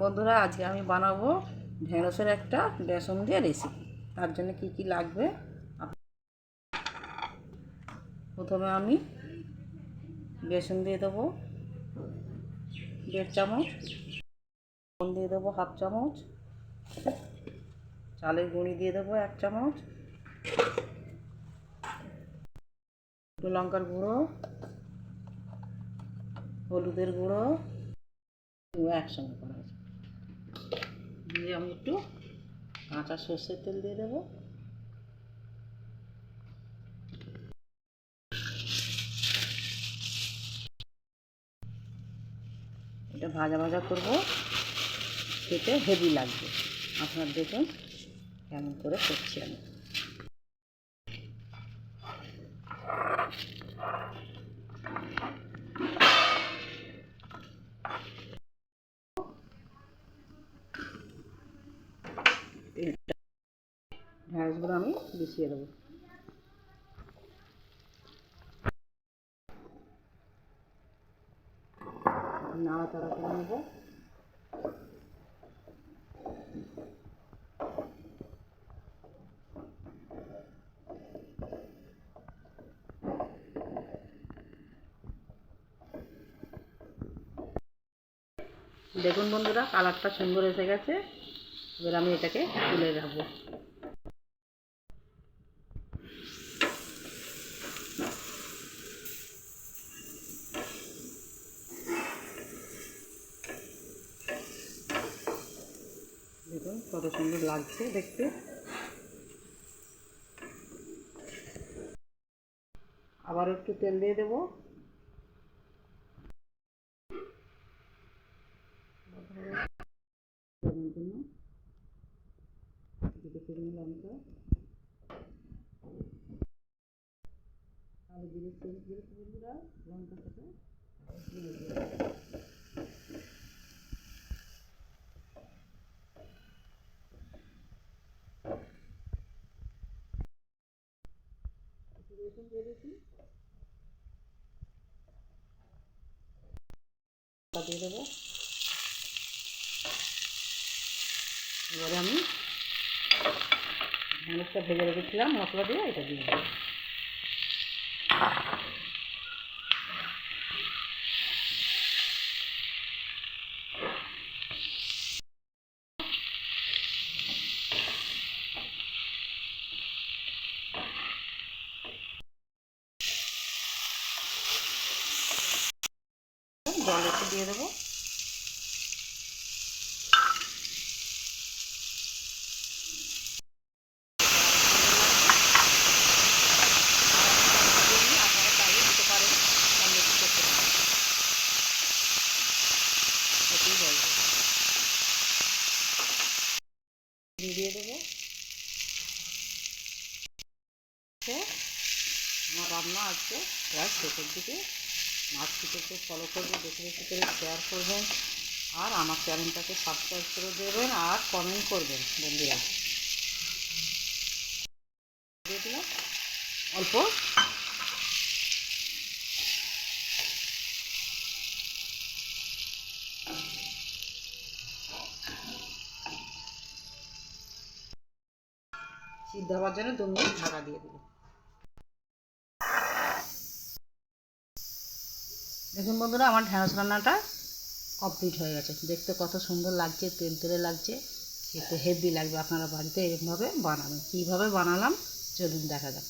বন্ধুরা, আজকে আমি বানাবো ঢেঁড়সের একটা বেসন দিয়ে রেসিপি তার জন্য কি কি লাগবে? প্রথমে আমি বেসন দিয়ে দেবো দেড় চামচ দিয়ে দেবো হাফ চামচ, চালের গুঁড়ি দিয়ে দেবো এক চামচ, একটু লঙ্কার গুঁড়ো, হলুদের গুঁড়ো একসঙ্গে করা দিয়ে আমি একটু কাঁচা সর্ষের তেল দিয়ে দেবো। এটা ভাজা ভাজা করব। খেতে হেভি লাগবে। আপনার দেখুন কেমন করে করছি আমি। তেলটা আমি মিশিয়ে দেবো। নাড়াচাড়া করে নেব। দেখুন বন্ধুরা কালারটা সুন্দর এসে গেছে। এবার আমি এটাকে তুলে রাখব দেখুন কত সুন্দর লাগছে দেখতে। আবার একটু তেল দিয়ে দেবো। শুকনো লঙ্কা কালো তেল দিয়েছি বন্ধুরা লঙ্কা সাথে দিয়ে রসুন দিয়ে দিয়েছি দিয়ে দেবো এবারে আমি ঢ্যাঁড়সটা ভেজে রেখেছিলাম মশলা দিয়ে এটা দিয়ে দেবো জল একটু দিয়ে দেবো। দিয়ে দেবো। আমার রান্না আজকে প্রায় শেষের দিকে মাছ নাচটিকে ফলো করবে বেশি বেশি করে শেয়ার করবেন আর আমার চ্যানেলটাকে সাবস্ক্রাইব করে দেবেন আর কমেন্ট করবেন, বন্ধুরা। দিয়ে দিলাম। অল্প? সিদ্ধ হওয়ার জন্য দু মিনিট ঢাকা দিয়ে দেবো। দেখুন বন্ধুরা, আমার ঢ্যাঁড়স রান্নাটা কমপ্লিট হয়ে গেছে। দেখতে কত সুন্দর লাগছে, তেল তেলে লাগছে, খেতে হেভি লাগবে। আপনারা বাড়িতে এরকমভাবে বানাবেন। কীভাবে বানালাম, চলুন দেখা যাক।